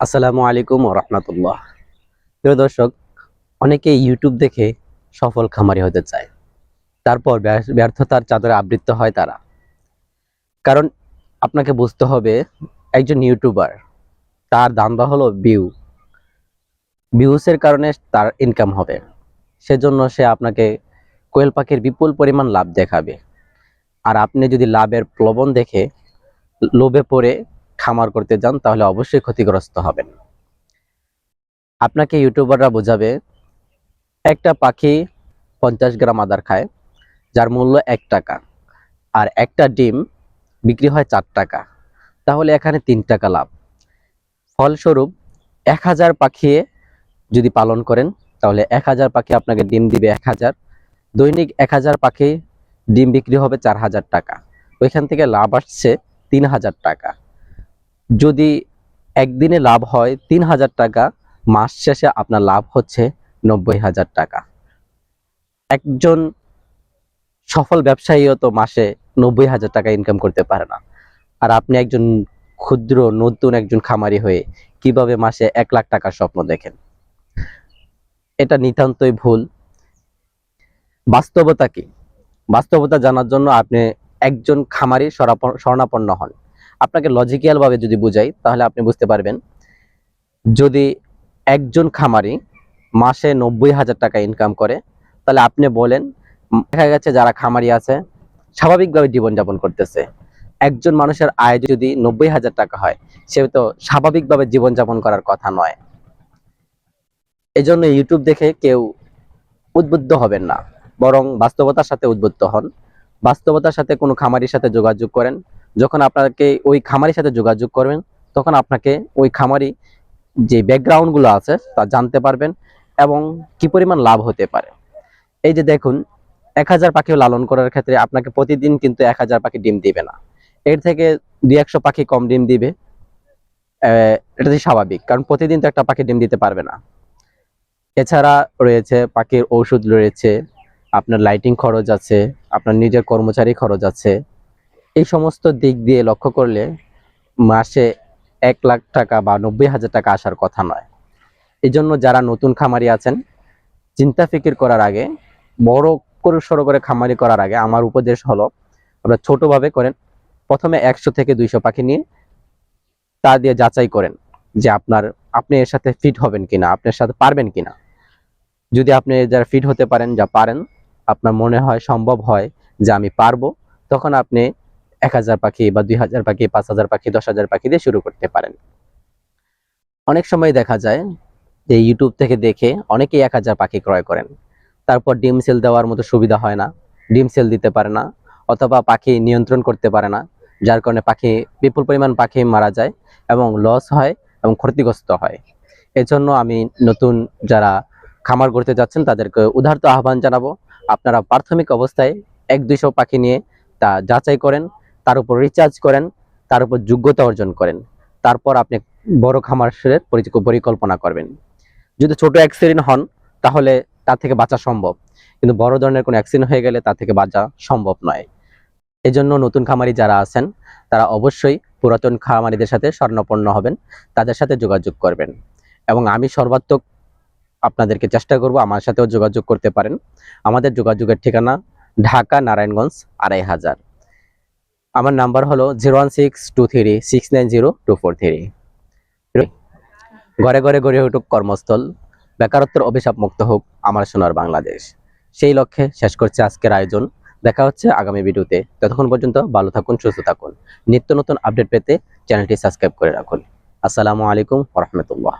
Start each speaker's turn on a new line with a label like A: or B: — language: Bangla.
A: আসসালামু আলাইকুম রহমতুল্লাহ। প্রিয় দর্শক, অনেকে ইউটিউব দেখে সফল খামারি হতে চায়। তারপর ব্যর্থ- ব্যর্থতার চাদরে আবৃত্ত হয় তারা। কারণ আপনাকে বুঝতে হবে, একজন ইউটিউবার তার দান্দা হলো ভিউ ভিউসের কারণে তার ইনকাম হবে। সেজন্য সে আপনাকে কোয়েল পাখির বিপুল পরিমাণ লাভ দেখাবে। আর আপনি যদি লাভের প্লবন দেখে, লোভে পড়ে খামার করতে যান, তাহলে অবশ্যই ক্ষতিগ্রস্ত হবেন। আপনাকে ইউটিউবাররা বোঝাবে, একটা পাখি পঞ্চাশ গ্রাম আদার খায়, যার মূল্য এক টাকা। আর একটা ডিম বিক্রি হয় চার টাকা। তাহলে এখানে তিন টাকা লাভ। ফলস্বরূপ এক হাজার পাখি যদি পালন করেন, তাহলে এক হাজার পাখি আপনাকে ডিম দিবে এক হাজার। দৈনিক এক হাজার পাখি ডিম বিক্রি হবে চার হাজার টাকা। ওইখান থেকে লাভ আসছে তিন হাজার টাকা। যদি একদিনে লাভ হয় তিন হাজার টাকা, মাস শেষে আপনার লাভ হচ্ছে নব্বই হাজার টাকা। একজন সফল ব্যবসায়ীও তো মাসে নব্বই হাজার টাকা ইনকাম করতে পারে না। আর আপনি একজন ক্ষুদ্র, নতুন একজন খামারি হয়ে কীভাবে মাসে এক লাখ টাকার স্বপ্ন দেখেন? এটা নিতান্তই ভুল। বাস্তবতা কি? বাস্তবতা জানার জন্য আপনি একজন খামারি শরণাপন্ন হন। আপনাকে লজিক্যাল ভাবে যদি বুঝাই, তাহলে আপনি বুঝতে পারবেন। যদি একজন খামারি মাসে নব্বই হাজার টাকা ইনকাম করে, তাহলে আপনি বলেন, দেখা গেছে যারা খামারি আছে, স্বাভাবিকভাবে জীবনযাপন করতেছে। একজন মানুষের আয় যদি নব্বই হাজার টাকা হয়, সে তো স্বাভাবিকভাবে জীবনযাপন করার কথা নয়। এজন্য ইউটিউব দেখে কেউ উদ্বুদ্ধ হবেন না, বরং বাস্তবতার সাথে উদ্বুদ্ধ হন। বাস্তবতার সাথে কোনো খামারির সাথে যোগাযোগ করেন যখন আপনাকে ওই খামারির সাথে যোগাযোগ করবেন তখন আপনাকে ওই খামারি যে ব্যাকগ্রাউন্ডগুলো আছে তা জানতে পারবেন এবং কি পরিমাণ লাভ হতে পারে। এই যে দেখুন এক হাজার পাখি লালন করার ক্ষেত্রে আপনাকে প্রতিদিন কিন্তু এক হাজার পাখি ডিম দিবে না। এর থেকে দুই একশো পাখি কম ডিম দিবে আহ, এটা তো স্বাভাবিক কারণ প্রতিদিন তো একটা পাখি ডিম দিতে পারবে না। এছাড়া রয়েছে পাখির ঔষধ রয়েছে আপনার লাইটিং খরচ আছে আপনার নিজের কর্মচারী খরচ আছে এই সমস্ত দিক দিয়ে লক্ষ্য করলে মাসে এক লাখ টাকা বা নব্বই হাজার টাকা আসার কথা নয়। এই জন্য যারা নতুন খামারি আছেন, চিন্তা ফিকির করার আগে, বড় করে সড়ো করে খামারি করার আগে আমার উপদেশ হলো, আপনারা ছোটোভাবে করেন, প্রথমে একশো থেকে দুইশো পাখি নিয়ে তা দিয়ে যাচাই করেন যে আপনার, আপনি এর সাথে ফিট হবেন কিনা আপনার সাথে পারবেন কিনা। যদি আপনি যারা ফিট হতে পারেন, যা পারেন, আপনার মনে হয় সম্ভব হয় যে আমি পারব, তখন আপনি এক হাজার পাখি বা দুই হাজার পাখি, পাঁচ হাজার পাখি, দশ হাজার পাখি দিয়ে শুরু করতে পারেন। অনেক সময় দেখা যায় যে ইউটিউব থেকে দেখে অনেকেই এক হাজার পাখি ক্রয় করেন। তারপর ডিম সেল দেওয়ার মতো সুবিধা হয় না, ডিম সেল দিতে পারে না, অথবা পাখি নিয়ন্ত্রণ করতে পারে না, যার কারণে পাখি, বিপুল পরিমাণ পাখি মারা যায় এবং লস হয় এবং ক্ষতিগ্রস্ত হয়। এজন্য আমি নতুন যারা খামার করতে যাচ্ছেন, তাদেরকে উদারত আহ্বান জানাব, আপনারা প্রাথমিক অবস্থায় এক দুইশো পাখি নিয়ে তা যাচাই করেন তার উপর রিচার্জ করেন, তার উপর যোগ্যতা অর্জন করেন। তারপর আপনি বড় খামারের পরিকল্পনা করবেন। যদি ছোট অ্যাক্সিডেন্ট হন, তাহলে তার থেকে বাঁচা সম্ভব। কিন্তু বড় ধরনের কোনো অ্যাক্সিডেন্ট হয়ে গেলে তার থেকে বাঁচা সম্ভব নয়। এজন্য নতুন খামারি যারা আছেন, তারা অবশ্যই পুরাতন খামারিদের সাথে স্বর্ণপন্ন হবেন, তাদের সাথে যোগাযোগ করবেন। এবং আমি সর্বাত্মক আপনাদেরকে চেষ্টা করব আমার সাথেও যোগাযোগ করতে পারেন। আমাদের যোগাযোগের ঠিকানা ঢাকা, নারায়ণগঞ্জ, আড়াই হাজার। আমার নাম্বার হলো zero one six two three six nine zero two four three. ঘরে ঘরে গড়ে উঠুক কর্মস্থল, বেকারত্বের অভিশাপ মুক্ত হোক আমার সোনার বাংলাদেশ। সেই লক্ষ্যে শেষ করছে আজকের আয়োজন। দেখা হচ্ছে আগামী ভিডিওতে। ততক্ষণ পর্যন্ত ভালো থাকুন, সুস্থ থাকুন। নিত্য নতুন আপডেট পেতে চ্যানেলটি সাবস্ক্রাইব করে রাখুন। আসসালামু আলাইকুম রহমতুল্লাহ।